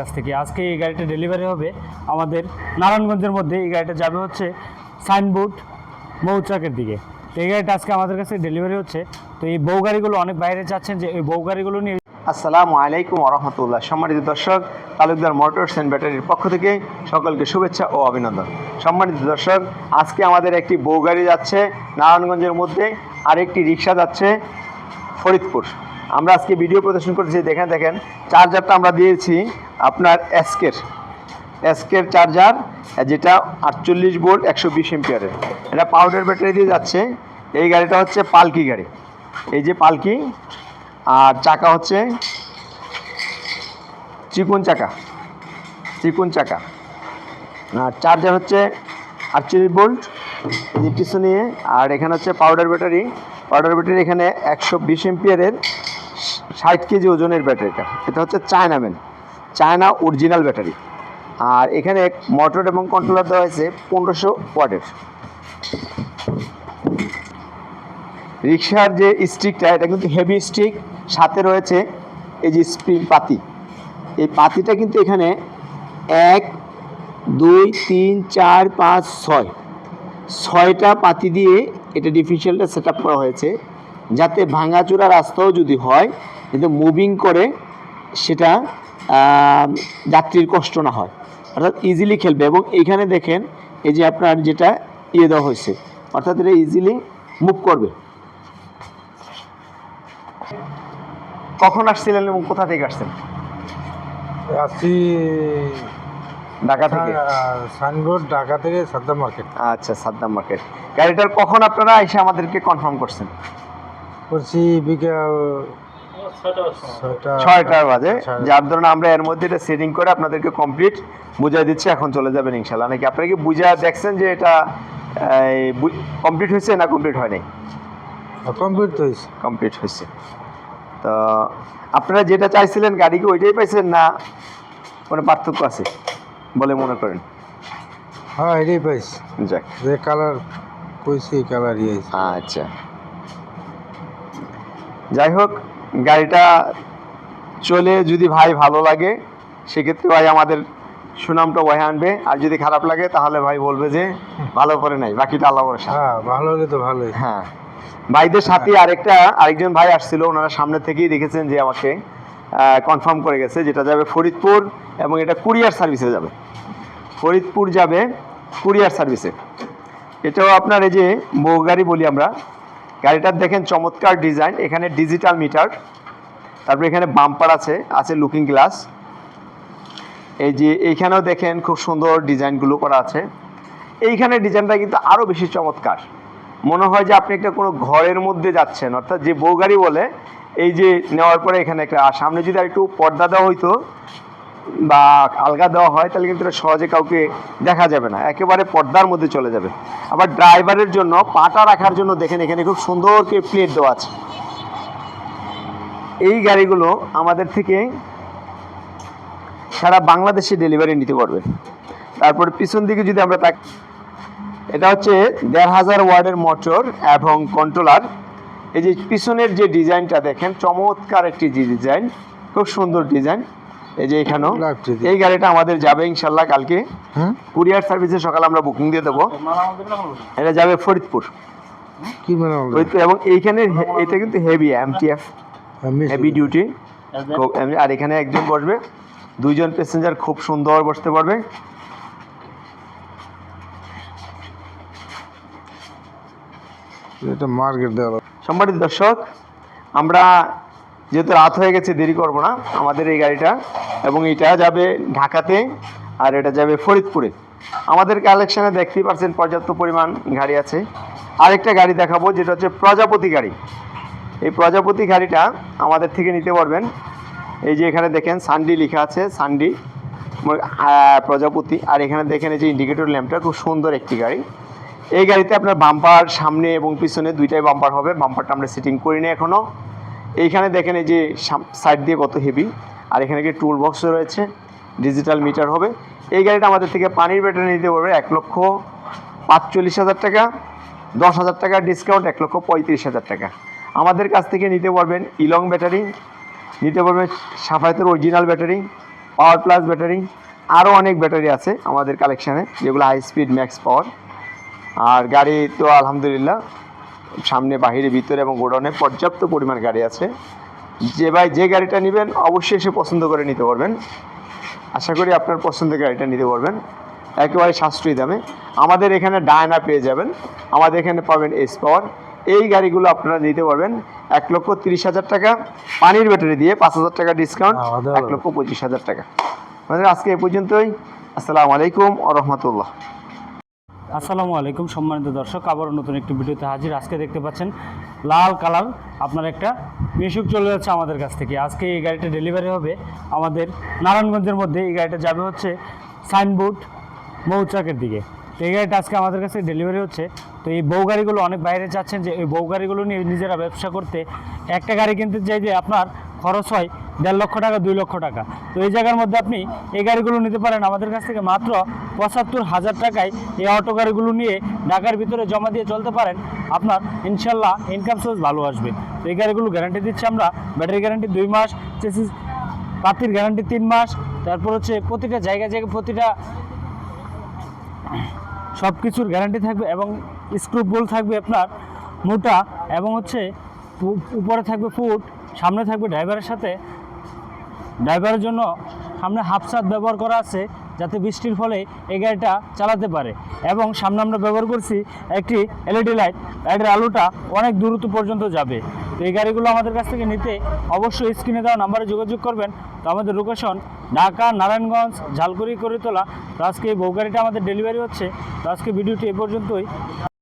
কাছ থেকে। আজকে এই গাড়িটা ডেলিভারি হবে আমাদের নারায়ণগঞ্জের মধ্যে। এই গাড়িটা যাবে হচ্ছে সাইনবোর্ড মৌচাকের দিকে। তো এই গাড়িটা আজকে আমাদের কাছে ডেলিভারি হচ্ছে। তো এই বউ গাড়িগুলো অনেক বাইরে যাচ্ছেন যে এই বউ গাড়িগুলো নিয়ে আসসালামু আলাইকুম রহমতুল্লাহ। সম্মানিত দর্শক, তালুকদার মোটরস অ্যান্ড ব্যাটারির পক্ষ থেকে সকলকে শুভেচ্ছা ও অভিনন্দন। সম্মানিত দর্শক, আজকে আমাদের একটি বউ গাড়ি যাচ্ছে নারায়ণগঞ্জের মধ্যে। আরেকটি রিক্সা যাচ্ছে ফরিদপুর। আমরা আজকে ভিডিও প্রদর্শন করেছি, দেখেন দেখেন চার্জারটা আমরা দিয়েছি আপনার এসকের এসকের চার্জার যেটা আটচল্লিশ ভোল্ট একশো বিশ এম্পিয়ারের এটা পাউডার ব্যাটারি দিয়ে যাচ্ছে। এই গাড়িটা হচ্ছে পালকি গাড়ি। এই যে পালকি, আর চাকা হচ্ছে চিকুন চাকা। চিকুন চাকা। আর চার্জার হচ্ছে আটচল্লিশ এই পিছনে আর এখানে হচ্ছে পাউডার ব্যাটারি পাউডার ব্যাটারি এখানে একশো বিশ এম্পিয়ারের ষাট কেজি ওজনের ব্যাটারিটা। এটা হচ্ছে চায়নাম্যান চায়না অরিজিনাল ব্যাটারি। আর এখানে মোটর এবং কন্ট্রোলার দেওয়া হয়েছে পনেরোশো ওয়াটের। রিক্সার যে স্টিকটা, এটা কিন্তু হেভি স্টিক সাথে রয়েছে এই যে স্প্রিং পাতি। এই পাতিটা কিন্তু এখানে এক, দুই, তিন, চার, পাঁচ, ছয়। ছয়টা পাতি দিয়ে এটা ডিফিশিয়ালটা সেট করা হয়েছে, যাতে ভাঙাচোরা রাস্তাও যদি হয় কিন্তু মুভিং করে সেটা যাত্রীর কষ্ট না হয়। অর্থাৎ ইজিলি খেলবে এবং এইখানে দেখেন এই যে আপনার যেটা ইয়ে দেওয়া হয়েছে অর্থাৎ এটা ইজিলি মুভ করবে। কখন আসছিলেন এবং কোথা থেকে আসছেন? আসছি ঢাকা থেকে? সাইনবোর্ড ঢাকা থেকে সাদ্দাম মার্কেট। আচ্ছা সাদ্দাম মার্কেট। গাড়িটার কখন আপনারা এসে আমাদেরকে কনফার্ম করছেন? করছি বিকাল ছয়টা ছয়টার বাজে। যার ধরুন আমরা এর মধ্যে এটা সেটিং করে আপনাদেরকে কমপ্লিট বুঝাই দিচ্ছি এখন চলে যাবেন ইনশাল্লাহ নাকি আপনারা কি বুঝা দেখছেন যে এটা কমপ্লিট হয়েছে না কমপ্লিট হয় নাই কমপ্লিট তো হয়েছে। কমপ্লিট হয়েছে। তো আপনারা যেটা চাইছিলেন গাড়ি কি ওইটাই পাইছেন না কোনো পার্থক্য আছে বলে মনে করেন? হ্যাঁ এটাই পাইছি। যাক। যে কালার কইছি এই কালার ইয়ে আচ্ছা। যাই হোক গাড়িটা চলে যদি ভাই ভালো লাগে সেক্ষেত্রে ভাই আমাদের সুনামটা ভাই আনবে। আর যদি খারাপ লাগে তাহলে ভাই বলবে যে ভালো করে নাই বাকিটা আল্লাহ ভরসা। হ্যাঁ ভালো হলে তো ভালোই। হ্যাঁ। ভাইদের সাথে আরেকটা আরেকজন ভাই আসছিল ওনারা সামনে থেকেই দেখেছেন যে আমাকে কনফার্ম করে গেছে যেটা যাবে ফরিদপুর এবং এটা কুরিয়ার সার্ভিসে যাবে। ফরিদপুর যাবে কুরিয়ার সার্ভিসে। এটাও আপনার এই যে বউ গাড়ি বলি আমরা গাড়িটার দেখেন চমৎকার ডিজাইন, এখানে ডিজিটাল মিটার, তারপরে এখানে বাম্পার আছে আছে লুকিং গ্লাস। এই যে এইখানেও দেখেন খুব সুন্দর ডিজাইনগুলো করা আছে। এইখানে ডিজাইনটা কিন্তু আরও বেশি চমৎকার। মনে হয় যে আপনি একটা কোনো ঘরের মধ্যে যাচ্ছেন, অর্থাৎ যে বউ গাড়ি বলে, এই যে নেওয়ার পরে এখানে একটা সামনে যদি আর একটু পর্দা দেওয়া হইতো বা আলগা দেওয়া হয়, তাহলে কিন্তু এটা সহজে কাউকে দেখা যাবে না। একেবারে পর্দার মধ্যে চলে যাবে। আবার ড্রাইভারের জন্য পাটা রাখার জন্য দেখেন, এখানে খুব সুন্দর প্লেট দেওয়া আছে। এই গাড়িগুলো আমাদের থেকে সারা বাংলাদেশে ডেলিভারি নিতে পারবেন তারপর পিছন দিকে যদি আমরা তাক এটা হচ্ছে দেড় হাজার ওয়ার্ডের মোটর এবং কন্ট্রোলার। এই যে পিছনের যে ডিজাইনটা দেখেন, চমৎকার একটি ডিজাইন, খুব সুন্দর ডিজাইন। এই যে এখানেও। এই গাড়িটা আমাদের যাবে ইনশাল্লাহ কালকে। হ্যাঁ কুরিয়ার সার্ভিসে সকালে আমরা বুকিং দিয়ে দেবো। এটা যাবে ফরিদপুর। মানে এবং এইখানে এটা কিন্তু হেভি এমটিএফ হেভি ডিউটি খুব আর এখানে একজন বসবে। দুইজন প্যাসেঞ্জার খুব সুন্দর বসতে পারবে। এটা মার্কেট দেওয়া সম্মানিত দর্শক আমরা যেহেতু রাত হয়ে গেছে, দেরি করব না। আমাদের এই গাড়িটা এবং এটা যাবে ঢাকাতে আর এটা যাবে ফরিদপুরে। আমাদের কালেকশানে দেখতেই পাচ্ছেন পর্যাপ্ত পরিমাণ গাড়ি আছে। আরেকটা গাড়ি দেখাবো, যেটা হচ্ছে প্রজাপতি গাড়ি। এই প্রজাপতি গাড়িটা আমাদের থেকে নিতে পারবেন। এই যে এখানে দেখেন, সানডি লেখা আছে, সানডি প্রজাপতি। আর এখানে দেখেন এই যে ইন্ডিকেটর ল্যাম্পটা খুব সুন্দর একটি গাড়ি। এই গাড়িতে আপনার বাম্পার সামনে এবং পিছনে দুইটাই বাম্পার হবে। বাম্পারটা আমরা সেটিং করিনি এখনও এইখানে দেখেন এই যে সাইড দিয়ে কত হেভি আর এখানে কি টুল বক্স রয়েছে ডিজিটাল মিটার হবে। এই গাড়িটা আমাদের থেকে পানির ব্যাটারি নিতে পারবে এক লক্ষ পাঁচচল্লিশ হাজার টাকা, দশ হাজার টাকা ডিসকাউন্ট এক লক্ষ পঁয়ত্রিশ হাজার টাকা। আমাদের কাছ থেকে নিতে পারবেন ইলং ব্যাটারি নিতে পারবেন সাফায়তের original battery power plus battery আরও অনেক ব্যাটারি আছে আমাদের কালেকশানে যেগুলো হাই স্পিড ম্যাক্স পাওয়ার আর গাড়ি তো আলহামদুলিল্লাহ সামনে বাহিরে ভিতরে এবং গোডাউনে পর্যাপ্ত পরিমাণ গাড়ি আছে। যে ভাই যে গাড়িটা নেবেন অবশ্যই এসে পছন্দ করে নিতে পারবেন। আশা করি আপনার পছন্দের গাড়িটা নিতে পারবেন। একেবারে সাশ্রয়ী দামে। আমাদের এখানে ডায়না পেয়ে যাবেন। আমাদের এখানে পাবেন এস পাওয়ার এই গাড়িগুলো আপনারা নিতে পারবেন এক লক্ষ তিরিশ হাজার টাকা। পানির ব্যাটারি দিয়ে পাঁচ হাজার টাকা ডিসকাউন্ট এক লক্ষ পঁচিশ হাজার টাকা। আমাদের আজকে এ পর্যন্তই। আসসালামু আলাইকুম আ রহমতুল্লাহ। আসসালামু আলাইকুম সম্মানিত দর্শক, আবারও নতুন একটি ভিডিওতে হাজির। আজকে দেখতে পাচ্ছেন লাল কালার আপনার একটা মিশুক চলে যাচ্ছে আমাদের কাছ থেকে। আজকে এই গাড়িটা ডেলিভারি হবে আমাদের নারায়ণগঞ্জের মধ্যে। এই গাড়িটা যাবে হচ্ছে সাইনবোর্ড মৌচাকের দিকে। তো এই গাড়িটা আজকে আমাদের কাছে ডেলিভারি হচ্ছে। তো এই বউ গাড়িগুলো অনেক বাইরে যাচ্ছেন যে, এই বউ গাড়িগুলো নিয়ে নিজেরা ব্যবসা করতে একটা গাড়ি কিনতে চাই যে আপনার খরচ হয় দেড় লক্ষ টাকা, দুই লক্ষ টাকা। তো এই জায়গার মধ্যে আপনি এই গাড়িগুলো নিতে পারেন। আমাদের কাছ থেকে মাত্র পঁচাত্তর হাজার টাকায় এই অটো গাড়িগুলো নিয়ে ঢাকার ভিতরে জমা দিয়ে চলতে পারেন। আপনার ইনশাল্লাহ ইনকাম সোর্স ভালো আসবে। তো এই গাড়িগুলো গ্যারান্টি দিচ্ছি আমরা। ব্যাটারি গ্যারান্টি দুই মাস চেসিস পাতির গ্যারান্টি তিন মাস। তারপর হচ্ছে প্রতিটা জায়গা জায়গায় প্রতিটা সব কিছুর গ্যারান্টি থাকবে এবং স্ক্রু বোল থাকবে আপনার মোটা এবং হচ্ছে উপরে থাকবে ফুট সামনে থাকবে ড্রাইভারের সাথে। ড্রাইভারের জন্য সামনে হাফ ছাদ ব্যবহার করা আছে যাতে বৃষ্টির ফলে এই গাড়িটা চালাতে পারে। এবং সামনে আমরা ব্যবহার করছি একটি এলইডি লাইট। লাইটের আলোটা অনেক দূরত্ব পর্যন্ত যাবে। তো এই গাড়িগুলো আমাদের কাছ থেকে নিতে অবশ্যই স্ক্রিনে দেওয়া নাম্বারে যোগাযোগ করবেন। তো আমাদের লোকেশন ঢাকা, নারায়ণগঞ্জ, ঝালকুড়ি, করিতলা। তো আজকে এই বউ গাড়িটা আমাদের ডেলিভারি হচ্ছে। তো আজকে ভিডিওটি এ পর্যন্তই।